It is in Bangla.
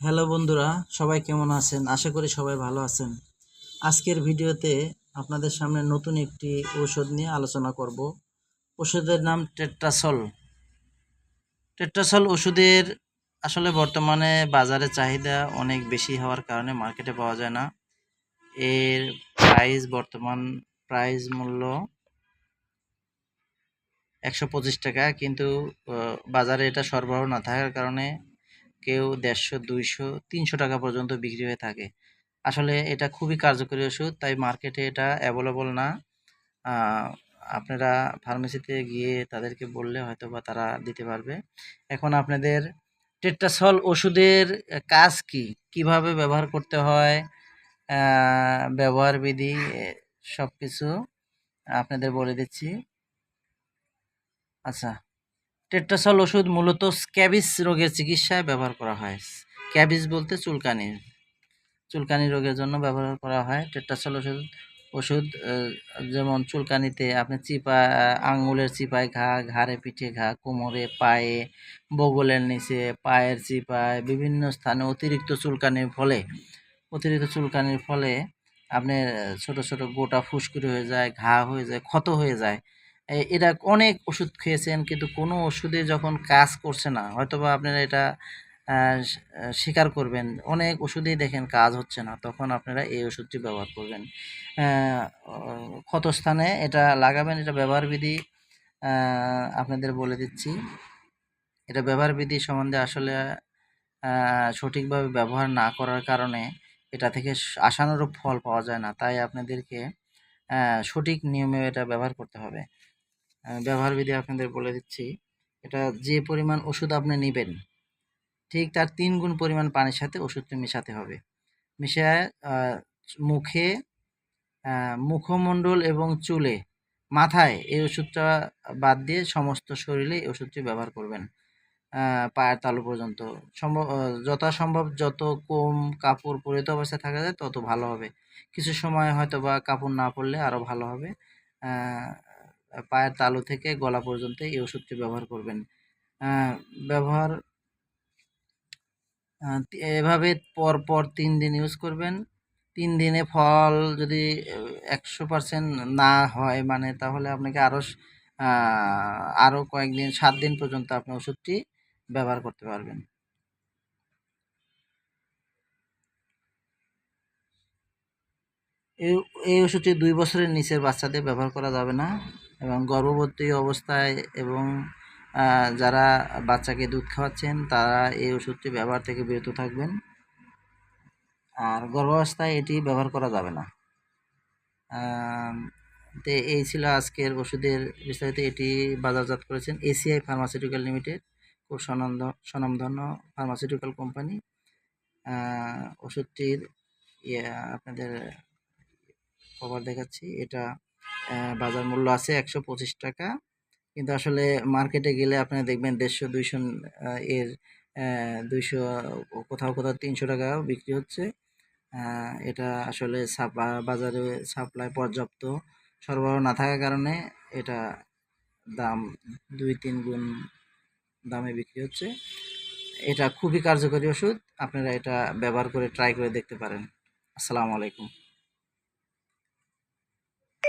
হ্যালো বন্ধুরা, সবাই কেমন আছেন? আশা করি সবাই ভালো আছেন। আজকের ভিডিওতে আপনাদের সামনে নতুন একটি ঔষধ নিয়ে আলোচনা করব। ওষুধের নাম টেট্রাসল। টেট্রাসল ওষুধের আসলে বর্তমানে বাজারে চাহিদা অনেক বেশি হওয়ার কারণে মার্কেটে পাওয়া যায় না। এর প্রাইস বর্তমান প্রাইস মূল্য একশো পঁচিশ টাকা, কিন্তু বাজারে এটা সরবরাহ না থাকার কারণে কেউ দেড়শো, দুইশো, তিনশো টাকা পর্যন্ত বিক্রি হয়ে থাকে। আসলে এটা খুবই কার্যকরী ওষুধ, তাই মার্কেটে এটা অ্যাভেলেবল না। আপনারা ফার্মেসিতে গিয়ে তাদেরকে বললে হয়তো বা তারা দিতে পারবে। এখন আপনাদের টেট্রাসল ওষুধের কাজ কি? কীভাবে ব্যবহার করতে হয়? ব্যবহার বিধি সব কিছু আপনাদের বলে দিচ্ছি। আচ্ছা। টেট্রাসল ওষুধ মূলত স্ক্যাবিস রোগের চিকিৎসায় ব্যবহার করা হয়। স্ক্যাবিস বলতে চুলকানি। চুলকানি রোগের জন্য ব্যবহার করা হয়। টেট্রাসল ওষুধ ওষুধ যেমন চুলকানিতে আপনি চিপা, আঙুলের চিপায় ঘা, ঘাড়ে পিঠে ঘা, কোমরে, পায়ে, বগলের নিচে, পায়ের চিপায়, বিভিন্ন স্থানে অতিরিক্ত চুলকানির ফলে, অতিরিক্ত চুলকানির ফলে আপনার ছোট ছোট গোটা ফুসকুড়ি হয়ে যায়, ঘা হয়ে যায়, ক্ষত হয়ে যায়। এরা অনেক ওষুধ খেয়েছেন, কিন্তু কোনো ওষুধে যখন কাজ করছে না, হয়তোবা আপনারা এটা স্বীকার করবেন, অনেক ওষুধেই দেখেন কাজ হচ্ছে না, তখন আপনারা এই ওষুধটি ব্যবহার করবেন। ক্ষতস্থানে এটা লাগাবেন, এটা ব্যবহার বিধি আপনাদের বলে দিচ্ছি। এটা ব্যবহার বিধি সম্বন্ধে আসলে সঠিকভাবে ব্যবহার না করার কারণে এটা থেকে আশানুরূপ ফল পাওয়া যায় না, তাই আপনাদেরকে সঠিক নিয়মে এটা ব্যবহার করতে হবে। ব্যবহার বিধি আপনাদের বলে দিচ্ছি। এটা যে পরিমাণ ওষুধ আপনি নেবেন, ঠিক তার তিন গুণ পরিমাণ পানির সাথে ওষুধটি মেশাতে হবে। মিশিয়ে মুখে মুখমণ্ডল এবং চুলে, মাথায় এই ওষুধটা বাদ দিয়ে সমস্ত শরীরে এই ওষুধটি ব্যবহার করবেন পায়ের তালু পর্যন্ত। সম্ভব যথাসম্ভব যত কম কাপড় পরিহিত অবস্থায় থাকা যায় তত ভালো হবে। কিছু সময় হয়তো বা কাপড় না পরলে আরও ভালো হবে। পায়ের তালু থেকে গলা পর্যন্ত এই ওষুধটি ব্যবহার করবেন। ব্যবহার এভাবে পর পর তিন দিন ইউজ করবেন। তিন দিনে ফল যদি একশো পার্সেন্ট না হয় মানে তাহলে আপনাকে আরও আরও কয়েকদিন, সাত দিন পর্যন্ত আপনি ওষুধটি ব্যবহার করতে পারবেন। এই ওষুধটি দুই বছরের নিচের বাচ্চাদের ব্যবহার করা যাবে না। এবং গর্ভবতী অবস্থায় এবং যারা বাচ্চাকে দুধ খাওয়াচ্ছেন তারা এই ওষুধটি ব্যবহার থেকে বিরত থাকবেন। আর গর্ভাবস্থায় এটি ব্যবহার করা যাবে না। তো এই ছিল আজকের ওষুধের বিস্তারিত। এটি বাজারজাত করেছেন এসিআই ফার্মাসিউটিক্যাল লিমিটেড খুব স্বনামধ স্বনামধন্য ফার্মাসিউটিক্যাল কোম্পানি। ওষুধটির ইয়ে, আপনাদের কভার দেখাচ্ছি। এটা বাজার মূল্য আছে একশো পঁচিশ টাকা। কিন্তু আসলে মার্কেটে গেলে আপনারা দেখবেন দেড়শো, দুইশো এর দুইশো, কোথাও কোথাও তিনশো টাকাও বিক্রি হচ্ছে। এটা আসলে বাজারে সাপ্লাই পর্যাপ্ত সরবরাহ না থাকার কারণে এটা দাম দুই তিন গুণ দামে বিক্রি হচ্ছে। এটা খুবই কার্যকরী ওষুধ, আপনারা এটা ব্যবহার করে ট্রাই করে দেখতে পারেন। আসসালামু আলাইকুম।